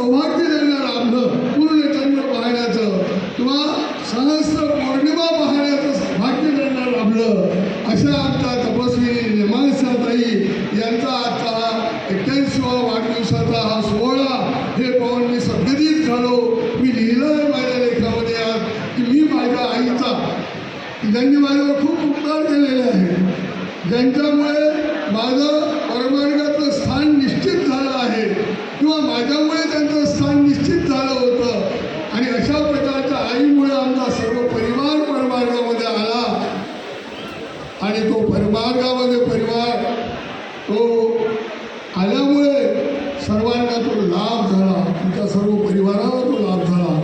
सौभाग्य त्यांना लाभलं पूर्ण चंद्र पाहण्याचं किंवा सहस्र पौर्णिमा पाहण्याचं सौभाग्य त्यांना लाभलं अशा आमच्या तपस्वी निमांसाताई यांचा आजचा एक्क्याऐंशीवा वाढदिवसाचा हा सोहळा हे पाहून मी सद्गतीत झालो. मी लिहिलं आहे माझ्या लेखामध्ये आज की मी माझ्या आईचा ज्यांनी माझ्यावर खूप उपकार केलेले आहे ज्यांच्यामुळे माझं परमार्गातलं स्थान निश्चित झालं आहे किंवा माझ्यामुळे त्यांचं स्थान निश्चित झालं होतं आणि अशा प्रकारच्या आईमुळे आमचा सर्व परिवार परमार्गामध्ये आला आणि तो परमार्गामध्ये परिवार तो आल्यामुळे सर्वांना तो लाभ झाला तुमच्या सर्व परिवाराला तो लाभ झाला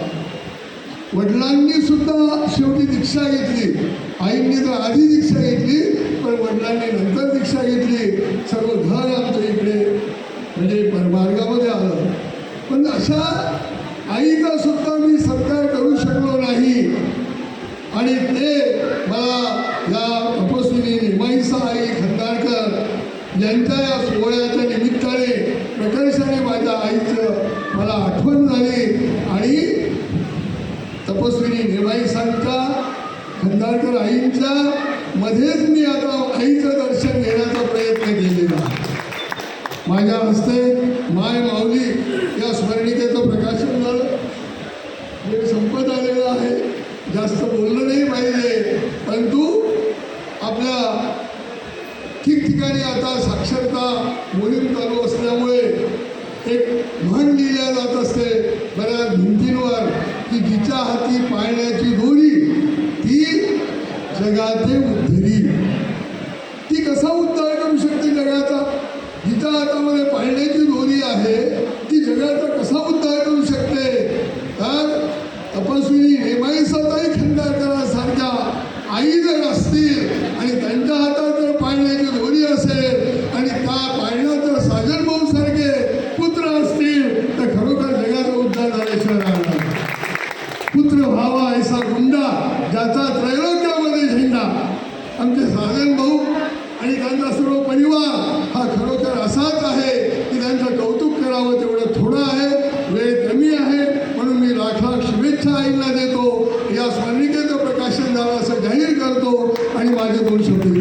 वडिलांनी सुद्धा शेवटी दीक्षा घेतली. आईंनी तर आधी दीक्षा घेतली पण वडिलांनी नंतर दीक्षा घेतली. सर्व घर आमचं इकडे म्हणजे मार्गामध्ये आलं. पण अशा आईचा सुद्धा मी सत्कार करू शकलो नाही. आणि ते मला या तपस्विनी निमाईसा आई खंदाडकर यांच्या या सोहळ्याच्या निमित्ताने प्रकर्षाने माझ्या आईचं मला आठवण झाली आणि तपस्विनी निमाईसांच्या खंडाळकर आईंच्या मध्येच मी आता आईचं दर्शन घेण्याचा प्रयत्न केलेला माझ्या हस्ते माय माऊली या स्मरणिकेचं प्रकाशन झालं. हे संपत आलेलं आहे. जास्त बोललं नाही पाहिजे. परंतु आपल्या ठिकठिकाणी आता साक्षरता मोहीम चालू असल्यामुळे एक म्हण लिहिल्या जात असते. बऱ्याच भिंती की जिच्या हाती पाळण्याची दोरी ती जगाचे उद्धरी. ती कसा उद्धार आमचे साधन भाऊ आणि त्यांचा सर्व परिवार हा खरोखर असाच आहे की त्यांचं कौतुक करावं तेवढं थोडं आहे वेळ कमी आहे. म्हणून मी लाखा शुभेच्छा आईला देतो. या स्मरणिकेचं प्रकाशन झालं असं जाहीर करतो. आणि माझे दोन शब्द